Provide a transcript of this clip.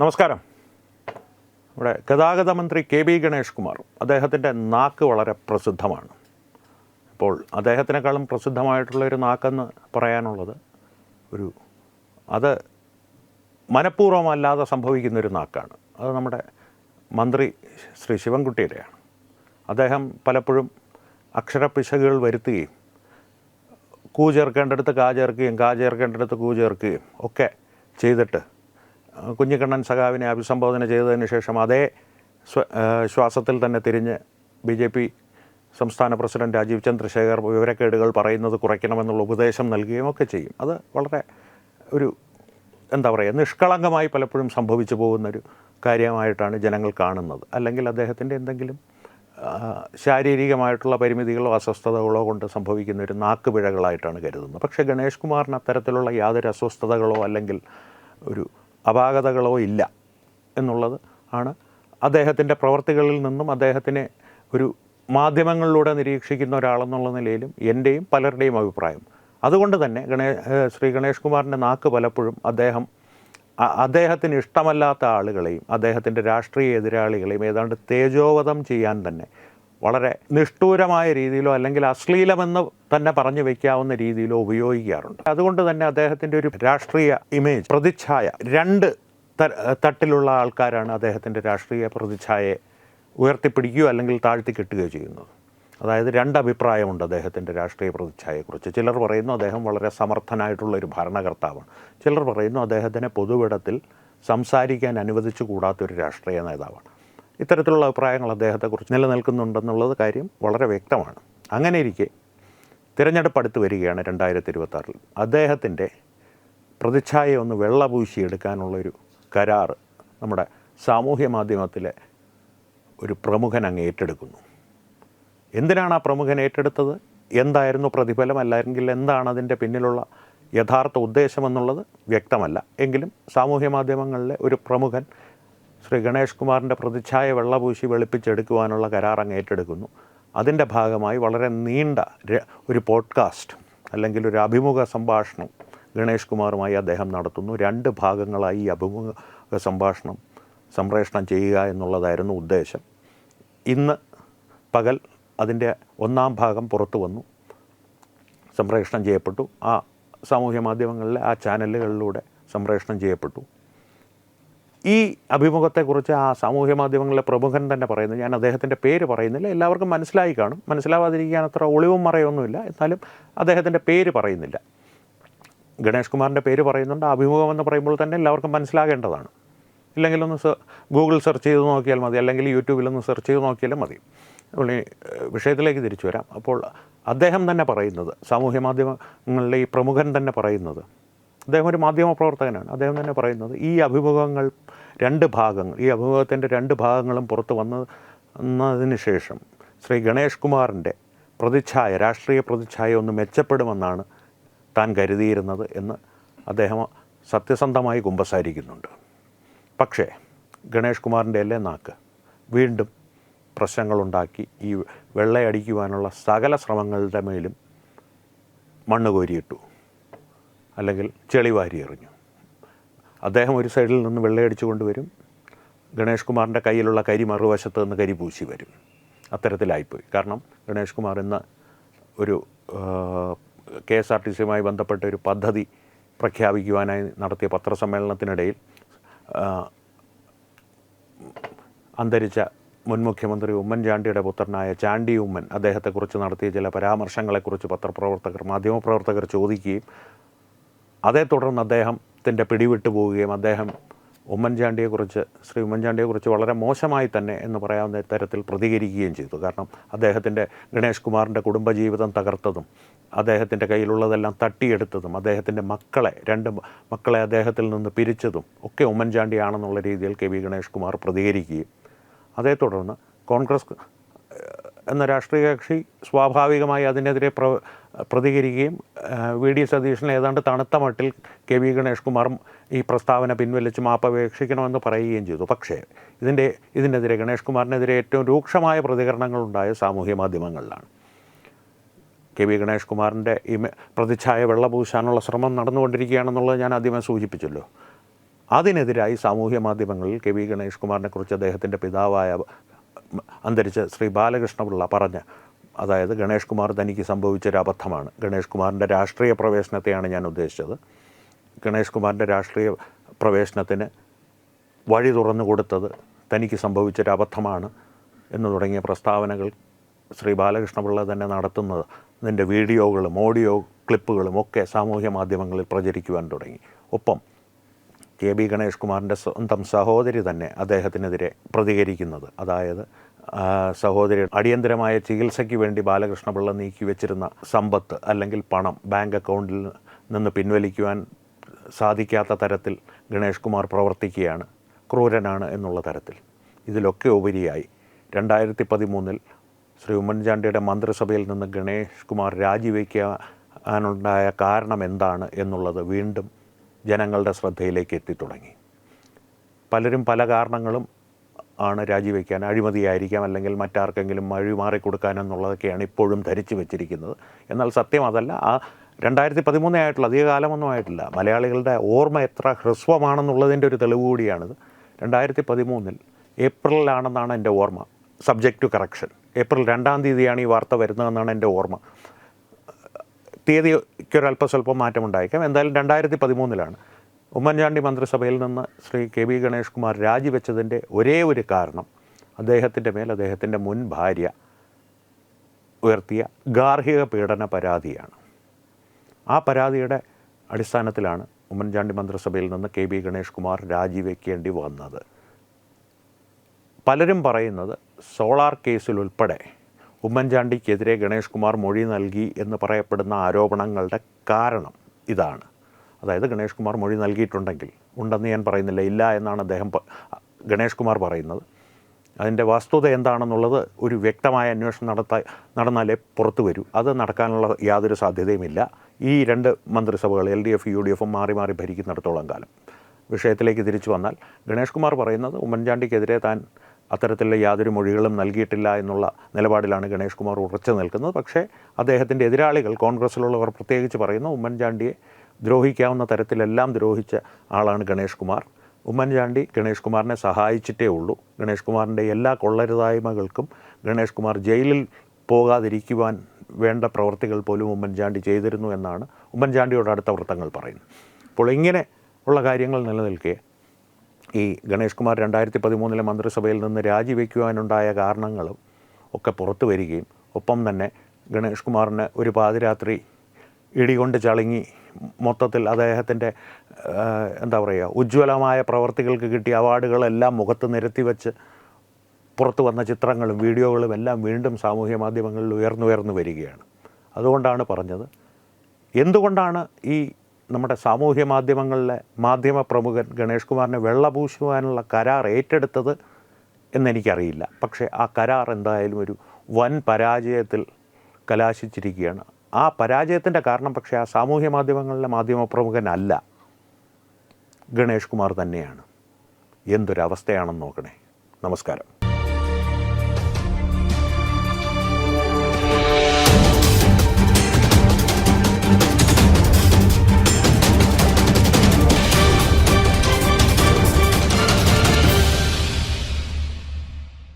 നമസ്കാരം. ഇവിടെ ഗതാഗത മന്ത്രി കെ ബി ഗണേഷ് കുമാർ അദ്ദേഹത്തിന്റെ നാക്ക് വളരെ പ്രസിദ്ധമാണ്. അപ്പോൾ അദ്ദേഹത്തിനേക്കാളും പ്രസിദ്ധമായിട്ടുള്ള ഒരു നാക്കെന്ന് പറയാനുള്ളത് ഒരു അത് മനഃപൂർവമല്ലാതെ സംഭവിക്കുന്നൊരു നാക്കാണ്. അത് നമ്മുടെ മന്ത്രി ശ്രീ ശിവൻകുട്ടിയുടെയാണ്. അദ്ദേഹം പലപ്പോഴും അക്ഷരപ്പിശകുകൾ വരുത്തുകയും കൂ ചേർക്കേണ്ടടുത്ത് കാ ചേർക്കുകയും കാ ചേർക്കേണ്ടടുത്ത് കൂ ചേർക്കുകയും ഒക്കെ ചെയ്തിട്ട് കുഞ്ഞിക്കണ്ണൻ സഖാവിനെ അഭിസംബോധന ചെയ്തതിന് ശേഷം അതേ ശ്വാസത്തിൽ തന്നെ തിരിഞ്ഞ് ബി ജെ പി സംസ്ഥാന പ്രസിഡന്റ് രാജീവ് ചന്ദ്രശേഖർ വിവരക്കേടുകൾ പറയുന്നത് കുറയ്ക്കണമെന്നുള്ള ഉപദേശം നൽകുകയും ഒക്കെ ചെയ്യും. അത് വളരെ ഒരു എന്താ പറയുക നിഷ്കളങ്കമായി പലപ്പോഴും സംഭവിച്ചു പോകുന്നൊരു കാര്യമായിട്ടാണ് ജനങ്ങൾ കാണുന്നത്. അല്ലെങ്കിൽ അദ്ദേഹത്തിന്റെ എന്തെങ്കിലും ശാരീരികമായിട്ടുള്ള പരിമിതികളോ അസ്വസ്ഥതകളോ കൊണ്ട് സംഭവിക്കുന്ന ഒരു നാക്കുപിഴകളായിട്ടാണ് കരുതുന്നത്. പക്ഷേ ഗണേഷ് കുമാറിന് അത്തരത്തിലുള്ള യാതൊരു അസ്വസ്ഥതകളോ അല്ലെങ്കിൽ ഒരു അപാകതകളോ ഇല്ല എന്നുള്ളത് ആണ്. അദ്ദേഹത്തിന്റെ പ്രവർത്തികളിൽ നിന്നും അദ്ദേഹത്തിനെ ഒരു മാധ്യമങ്ങളിലൂടെ നിരീക്ഷിക്കുന്ന ഒരാളെന്നുള്ള നിലയിലും എന്റെയും പലരുടെയും അഭിപ്രായം. അതുകൊണ്ട് തന്നെ ഗണേ ശ്രീ ഗണേഷ് കുമാറിന്റെ നാക്ക് പലപ്പോഴും അദ്ദേഹം അദ്ദേഹത്തിന് ഇഷ്ടമല്ലാത്ത ആളുകളെയും അദ്ദേഹത്തിന്റെ രാഷ്ട്രീയ എതിരാളികളെയും ഏതാണ്ട് തേജോവധം ചെയ്യാൻ തന്നെ വളരെ നിഷ്ഠൂരമായ രീതിയിലോ അല്ലെങ്കിൽ അശ്ലീലമെന്ന് തന്നെ പറഞ്ഞു വെക്കാവുന്ന രീതിയിലോ ഉപയോഗിക്കാറുണ്ട്. അതുകൊണ്ട് തന്നെ അദ്ദേഹത്തിന്റെ ഒരു രാഷ്ട്രീയ ഇമേജ് പ്രതിച്ഛായ രണ്ട് തട്ടിലുള്ള ആൾക്കാരാണ് അദ്ദേഹത്തിന്റെ രാഷ്ട്രീയ പ്രതിച്ഛായയെ ഉയർത്തിപ്പിടിക്കുകയോ അല്ലെങ്കിൽ താഴ്ത്തി കിട്ടുകയോ ചെയ്യുന്നത്. അതായത് രണ്ട് അഭിപ്രായമുണ്ട് അദ്ദേഹത്തിന്റെ രാഷ്ട്രീയ പ്രതിച്ഛായയെക്കുറിച്ച്. ചിലർ പറയുന്നു അദ്ദേഹം വളരെ സമർത്ഥനായിട്ടുള്ള ഒരു ഭരണകർത്താവാണ്. ചിലർ പറയുന്നു അദ്ദേഹത്തിനെ പൊതുവിടത്തിൽ സംസാരിക്കാൻ അനുവദിച്ചു കൂടാത്തൊരു രാഷ്ട്രീയ നേതാവാണ്. ഇത്തരത്തിലുള്ള അഭിപ്രായങ്ങൾ അദ്ദേഹത്തെക്കുറിച്ച് നിലനിൽക്കുന്നുണ്ടെന്നുള്ളത് കാര്യം വളരെ വ്യക്തമാണ്. അങ്ങനെ ഇരിക്കെ തിരഞ്ഞെടുപ്പ് അടുത്ത് വരികയാണ് രണ്ടായിരത്തി ഇരുപത്താറിൽ അദ്ദേഹത്തിന്റെ പ്രതിച്ഛായ ഒന്ന് വെള്ളപൂശിയെടുക്കാനുള്ളൊരു കരാർ നമ്മുടെ സാമൂഹ്യ മാധ്യമത്തിലെ ഒരു പ്രമുഖൻ അങ്ങ് ഏറ്റെടുക്കുന്നു. എന്തിനാണ് ആ പ്രമുഖൻ ഏറ്റെടുത്തത്? എന്തായിരുന്നു പ്രതിഫലം? അല്ലെങ്കിൽ എന്താണ് അതിന്റെ പിന്നിലുള്ള യഥാർത്ഥ ഉദ്ദേശമെന്നുള്ളത് വ്യക്തമല്ല. എങ്കിലും സാമൂഹ്യ മാധ്യമങ്ങളിലെ ഒരു പ്രമുഖൻ ശ്രീ ഗണേഷ് കുമാറിന്റെ പ്രതിച്ഛായ വെള്ളപൂശി വെളുപ്പിച്ചെടുക്കുവാനുള്ള കരാർ അങ്ങ് ഏറ്റെടുക്കുന്നു. അതിന്റെ ഭാഗമായി വളരെ നീണ്ട ഒരു പോഡ്കാസ്റ്റ് അല്ലെങ്കിൽ ഒരു അഭിമുഖ സംഭാഷണം ഗണേഷ് കുമാറുമായി അദ്ദേഹം നടത്തുന്നു. രണ്ട് ഭാഗങ്ങളായി ഈ അഭിമുഖ സംഭാഷണം സംപ്രേഷണം ചെയ്യുക എന്നുള്ളതായിരുന്നു ഉദ്ദേശം. ഇന്ന് പകൽ അതിന്റെ ഒന്നാം ഭാഗം പുറത്തു വന്നു. സംപ്രേഷണം ചെയ്യപ്പെട്ടു. ആ സാമൂഹ്യ മാധ്യമങ്ങളിലെ ആ ചാനലുകളിലൂടെ സംപ്രേഷണം ചെയ്യപ്പെട്ടു. ഈ അഭിമുഖത്തെക്കുറിച്ച് ആ സാമൂഹ്യ മാധ്യമങ്ങളിലെ പ്രമുഖൻ തന്നെ പറയുന്നു. ഞാൻ അദ്ദേഹത്തിന്റെ പേര് പറയുന്നില്ല. എല്ലാവർക്കും മനസ്സിലായി കാണും. മനസ്സിലാവാതിരിക്കാൻ അത്ര ഒളിവും മറയൊന്നുമില്ല. എന്നാലും അദ്ദേഹത്തിന്റെ പേര് പറയുന്നില്ല. ഗണേഷ് കുമാറിന്റെ പേര് പറയുന്നുണ്ട്. അഭിമുഖം എന്ന് പറയുമ്പോൾ തന്നെ എല്ലാവർക്കും മനസ്സിലാകേണ്ടതാണ്. ഇല്ലെങ്കിൽ ഒന്ന് ഗൂഗിൾ സെർച്ച് ചെയ്ത് നോക്കിയാൽ മതി. അല്ലെങ്കിൽ യൂട്യൂബിൽ ഒന്ന് സെർച്ച് ചെയ്ത് നോക്കിയാലും മതി. പുള്ളി വിഷയത്തിലേക്ക് തിരിച്ചു വരാം. അപ്പോൾ അദ്ദേഹം തന്നെ പറയുന്നത് സാമൂഹ്യ മാധ്യമങ്ങളിലെ ഈ പ്രമുഖൻ തന്നെ പറയുന്നത് അദ്ദേഹം ഒരു മാധ്യമ പ്രവർത്തകനാണ് അദ്ദേഹം തന്നെ പറയുന്നത് ഈ അഭിമുഖങ്ങൾ രണ്ട് ഭാഗങ്ങൾ ഈ അഭിമുഖത്തിന്റെ രണ്ട് ഭാഗങ്ങളും പുറത്തു വന്നതിന് ശേഷം ശ്രീ ഗണേഷ് കുമാറിന്റെ പ്രതിച്ഛായ രാഷ്ട്രീയ പ്രതിച്ഛായ ഒന്ന് മെച്ചപ്പെടുമെന്നാണ് താൻ കരുതിയിരുന്നത് എന്ന് അദ്ദേഹം സത്യസന്ധമായി കുമ്പസാരിക്കുന്നുണ്ട്. പക്ഷേ ഗണേഷ് കുമാറിന്റെ അല്ലേ നാക്ക് വീണ്ടും പ്രശ്നങ്ങളുണ്ടാക്കി. ഈ വെള്ളയടിക്കുവാനുള്ള സകല ശ്രമങ്ങളുടെ മേലും മണ്ണ് കോരിയിട്ടു. അല്ലെങ്കിൽ ചെളി വാരി എറിഞ്ഞു. അദ്ദേഹം ഒരു സൈഡിൽ നിന്ന് വെള്ളയടിച്ചു കൊണ്ടുവരും. ഗണേഷ് കുമാറിന്റെ കയ്യിലുള്ള കരി മറുവശത്ത് നിന്ന് കരി പൂശി വരും. അത്തരത്തിലായിപ്പോയി. കാരണം ഗണേഷ് കുമാർ ഇന്ന് ഒരു കെ എസ് ആർ ടി സിയുമായി ബന്ധപ്പെട്ട ഒരു പദ്ധതി പ്രഖ്യാപിക്കുവാനായി നടത്തിയ പത്രസമ്മേളനത്തിനിടയിൽ അന്തരിച്ച മുൻ മുഖ്യമന്ത്രി ഉമ്മൻചാണ്ടിയുടെ പുത്രനായ ചാണ്ടി ഉമ്മൻ അദ്ദേഹത്തെക്കുറിച്ച് നടത്തിയ ചില പരാമർശങ്ങളെക്കുറിച്ച് പത്രപ്രവർത്തകർ മാധ്യമപ്രവർത്തകർ ചോദിക്കുകയും അതേ തുടർന്ന് അദ്ദേഹത്തിന്റെ പിടിവിട്ടു പോവുകയും അദ്ദേഹം ഉമ്മൻചാണ്ടിയെക്കുറിച്ച് ശ്രീ ഉമ്മൻചാണ്ടിയെക്കുറിച്ച് വളരെ മോശമായി തന്നെ എന്ന് പറയാവുന്ന തരത്തിൽ പ്രതികരിക്കുകയും ചെയ്തു. കാരണം അദ്ദേഹത്തിന്റെ ഗണേഷ് കുമാറിന്റെ കുടുംബജീവിതം തകർത്തതും അദ്ദേഹത്തിന്റെ കയ്യിലുള്ളതെല്ലാം തട്ടിയെടുത്തതും അദ്ദേഹത്തിന്റെ മക്കളെ രണ്ട് മക്കളെ അദ്ദേഹത്തിൽ നിന്ന് പിരിച്ചതും ഒക്കെ ഉമ്മൻചാണ്ടിയാണെന്നുള്ള രീതിയിൽ കെ വി ഗണേഷ് കുമാർ പ്രതികരിക്കുകയും. അതേ തുടർന്ന് കോൺഗ്രസ് എന്ന രാഷ്ട്രീയ കക്ഷി സ്വാഭാവികമായി അതിനെതിരെ പ്ര പ്രതികരിക്കുകയും വി ഡി സതീശൻ ഏതാണ്ട് തണുത്ത മട്ടിൽ കെ വി ഗണേഷ് ഈ പ്രസ്താവന പിൻവലിച്ച് മാപ്പപേക്ഷിക്കണമെന്ന് പറയുകയും ചെയ്തു. പക്ഷേ ഇതിന്റെ ഇതിനെതിരെ ഗണേഷ് കുമാറിനെതിരെ ഏറ്റവും രൂക്ഷമായ പ്രതികരണങ്ങളുണ്ടായ സാമൂഹ്യ മാധ്യമങ്ങളിലാണ്. കെ വി ഗണേഷ് കുമാറിന്റെ ഈ പ്രതിച്ഛായ വെള്ളപൂശാനുള്ള ശ്രമം നടന്നുകൊണ്ടിരിക്കുകയാണെന്നുള്ളത് ഞാൻ ആദ്യമേ സൂചിപ്പിച്ചല്ലോ. അതിനെതിരായി സാമൂഹ്യ മാധ്യമങ്ങളിൽ കെ വി ഗണേഷ് കുമാറിനെക്കുറിച്ച് അദ്ദേഹത്തിന്റെ പിതാവായ അന്തരിച്ച ശ്രീ ബാലകൃഷ്ണപിള്ള പറഞ്ഞ അതായത് ഗണേഷ് കുമാർ തനിക്ക് സംഭവിച്ചൊരു അബദ്ധമാണ്. ഗണേഷ് കുമാറിന്റെ രാഷ്ട്രീയ പ്രവേശനത്തെയാണ് ഞാൻ ഉദ്ദേശിച്ചത്. ഗണേഷ് കുമാറിന്റെ രാഷ്ട്രീയ പ്രവേശനത്തിന് വഴി തുറന്നു കൊടുത്തത് തനിക്ക് സംഭവിച്ചൊരു അബദ്ധമാണ് എന്ന് തുടങ്ങിയ പ്രസ്താവനകൾ ശ്രീ ബാലകൃഷ്ണപിള്ള തന്നെ നടത്തുന്നത്. അതിന്റെ വീഡിയോകളും ഓഡിയോ ക്ലിപ്പുകളും ഒക്കെ സാമൂഹ്യ മാധ്യമങ്ങളിൽ പ്രചരിക്കുവാൻ തുടങ്ങി. ഒപ്പം കെ ബി ഗണേഷ് കുമാറിന്റെ സ്വന്തം സഹോദരി തന്നെ അദ്ദേഹത്തിനെതിരെ പ്രതികരിക്കുന്നത്. അതായത് സഹോദരി അടിയന്തരമായ ചികിത്സയ്ക്ക് വേണ്ടി ബാലകൃഷ്ണപിള്ള നീക്കി വെച്ചിരുന്ന സമ്പത്ത് അല്ലെങ്കിൽ പണം ബാങ്ക് അക്കൗണ്ടിൽ നിന്ന് പിൻവലിക്കുവാൻ സാധിക്കാത്ത തരത്തിൽ ഗണേഷ് കുമാർ പ്രവർത്തിക്കുകയാണ്. ക്രൂരനാണ് എന്നുള്ള തരത്തിൽ. ഇതിലൊക്കെ ഉപരിയായി രണ്ടായിരത്തി പതിമൂന്നിൽ ശ്രീ ഉമ്മൻചാണ്ടിയുടെ മന്ത്രിസഭയിൽ നിന്ന് ഗണേഷ് കുമാർ രാജിവെക്കാനുണ്ടായ കാരണം എന്താണ് എന്നുള്ളത് വീണ്ടും ജനങ്ങളുടെ ശ്രദ്ധയിലേക്ക് എത്തിത്തുടങ്ങി. പലരും പല കാരണങ്ങളും ആണ് രാജിവെക്കാൻ അഴിമതിയായിരിക്കാം അല്ലെങ്കിൽ മറ്റാർക്കെങ്കിലും വഴി മാറിക്കൊടുക്കാനെന്നുള്ളതൊക്കെയാണ് ഇപ്പോഴും ധരിച്ചു വെച്ചിരിക്കുന്നത്. എന്നാൽ സത്യം അതല്ല ആ രണ്ടായിരത്തി പതിമൂന്നേ ആയിട്ടുള്ള അധിക കാലമൊന്നും ആയിട്ടില്ല മലയാളികളുടെ ഓർമ്മ എത്ര ഹ്രസ്വമാണെന്നുള്ളതിന്റെ ഒരു തെളിവ് കൂടിയാണിത്. രണ്ടായിരത്തി പതിമൂന്നിൽ ഏപ്രിലിലാണെന്നാണ് എന്റെ ഓർമ്മ സബ്ജക്റ്റ് ടു കറക്ഷൻ. ഏപ്രിൽ രണ്ടാം തീയതിയാണ് ഈ വാർത്ത വരുന്നതെന്നാണ് എന്റെ ഓർമ്മ. തീയതിക്ക് സ്വല്പം മാറ്റമുണ്ടായേക്കാം. എന്തായാലും രണ്ടായിരത്തി പതിമൂന്നിലാണ് ഉമ്മൻചാണ്ടി മന്ത്രിസഭയിൽ നിന്ന് ശ്രീ കെ വി ഗണേഷ് കുമാർ രാജിവെച്ചതിന്റെ ഒരേ ഒരു കാരണം അദ്ദേഹത്തിന്റെ മേൽ അദ്ദേഹത്തിന്റെ മുൻ ഭാര്യ ഉയർത്തിയ ഗാർഹിക പീഡന പരാതിയാണ്. ആ പരാതിയുടെ അടിസ്ഥാനത്തിലാണ് ഉമ്മൻചാണ്ടി മന്ത്രിസഭയിൽ നിന്ന് കെ ബി ഗണേഷ് കുമാർ രാജിവെക്കേണ്ടി വന്നത്. പലരും പറയുന്നത് സോളാർ കേസിൽ ഉൾപ്പെടെ ഉമ്മൻചാണ്ടിക്കെതിരെ ഗണേഷ് കുമാർ മൊഴി നൽകി എന്ന് പറയപ്പെടുന്ന ആരോപണങ്ങളുടെ കാരണം ഇതാണ്. അതായത് ഗണേഷ് കുമാർ മൊഴി നൽകിയിട്ടുണ്ടെങ്കിൽ ഉണ്ടെന്ന് ഞാൻ പറയുന്നില്ല ഇല്ല എന്നാണ് അദ്ദേഹം ഗണേഷ് കുമാർ പറയുന്നത്. അതിന്റെ വസ്തുത എന്താണെന്നുള്ളത് ഒരു വ്യക്തമായ അന്വേഷണം നടത്താൻ നടന്നാലേ പുറത്തു വരൂ. അത് നടക്കാനുള്ള യാതൊരു സാധ്യതയുമില്ല. ഈ രണ്ട് മന്ത്രിസഭകൾ L D F U D എഫും മാറി മാറി ഭരിക്കുന്നിടത്തോളം കാലം. വിഷയത്തിലേക്ക് തിരിച്ചു വന്നാൽ ഗണേഷ് കുമാർ പറയുന്നത് ഉമ്മൻചാണ്ടിക്കെതിരെ താൻ അത്തരത്തിലുള്ള യാതൊരു മൊഴികളും നൽകിയിട്ടില്ല എന്നുള്ള നിലപാടിലാണ് ഗണേഷ് കുമാർ ഉറച്ചു നിൽക്കുന്നത്. പക്ഷേ അദ്ദേഹത്തിന്റെ എതിരാളികൾ കോൺഗ്രസ്സിലുള്ളവർ പ്രത്യേകിച്ച് പറയുന്നു ഉമ്മൻചാണ്ടിയെ ദ്രോഹിക്കാവുന്ന തരത്തിലെല്ലാം ദ്രോഹിച്ച ആളാണ് ഗണേഷ് കുമാർ. ഉമ്മൻചാണ്ടി ഗണേഷ് കുമാറിനെ സഹായിച്ചിട്ടേ ഉള്ളൂ. ഗണേഷ് കുമാറിന്റെ എല്ലാ കൊള്ളരുതായ്മകൾക്കും ഗണേഷ് കുമാർ ജയിലിൽ പോകാതിരിക്കുവാൻ വേണ്ട പ്രവൃത്തികൾ പോലും ഉമ്മൻചാണ്ടി ചെയ്തിരുന്നു എന്നാണ് ഉമ്മൻചാണ്ടിയോട് അടുത്ത വൃത്തങ്ങൾ പറയുന്നത്. അപ്പോൾ ഇങ്ങനെ ഉള്ള കാര്യങ്ങൾ നിലനിൽക്കെ ഈ ഗണേഷ് കുമാർ രണ്ടായിരത്തി പതിമൂന്നിലെ മന്ത്രിസഭയിൽ നിന്ന് രാജിവെക്കുവാനുണ്ടായ കാരണങ്ങളും ഒക്കെ പുറത്തു വരികയും ഒപ്പം തന്നെ ഗണേഷ് കുമാറിന് ഒരു പാതിരാത്രി ഇടികൊണ്ട് ചളുങ്ങി മൊത്തത്തിൽ അദ്ദേഹത്തിന്റെ എന്താ പറയുക ഉജ്ജ്വലമായ പ്രവർത്തികൾക്ക് കിട്ടിയ അവാർഡുകളെല്ലാം മുഖത്ത് നിരത്തി വെച്ച് പുറത്തു വന്ന ചിത്രങ്ങളും വീഡിയോകളും എല്ലാം വീണ്ടും സാമൂഹ്യ മാധ്യമങ്ങളിൽ ഉയർന്നുയർന്നു വരികയാണ്. അതുകൊണ്ടാണ് പറഞ്ഞത്. എന്തുകൊണ്ടാണ് ഈ നമ്മുടെ സാമൂഹ്യ മാധ്യമങ്ങളിലെ മാധ്യമ പ്രമുഖൻ ഗണേഷ് കുമാറിനെ വെള്ളപൂശുവാനുള്ള കരാർ ഏറ്റെടുത്തത് എന്നെനിക്കറിയില്ല. പക്ഷേ ആ കരാർ എന്തായാലും ഒരു വൻ പരാജയത്തിൽ കലാശിച്ചിരിക്കുകയാണ്. ആ പരാജയത്തിന്റെ കാരണം പക്ഷേ ആ സാമൂഹ്യ മാധ്യമങ്ങളിലെ മാധ്യമ പ്രമുഖനല്ല. ഗണേഷ് കുമാർ തന്നെയാണ്. എന്തൊരവസ്ഥയാണെന്ന് നോക്കണേ. നമസ്കാരം.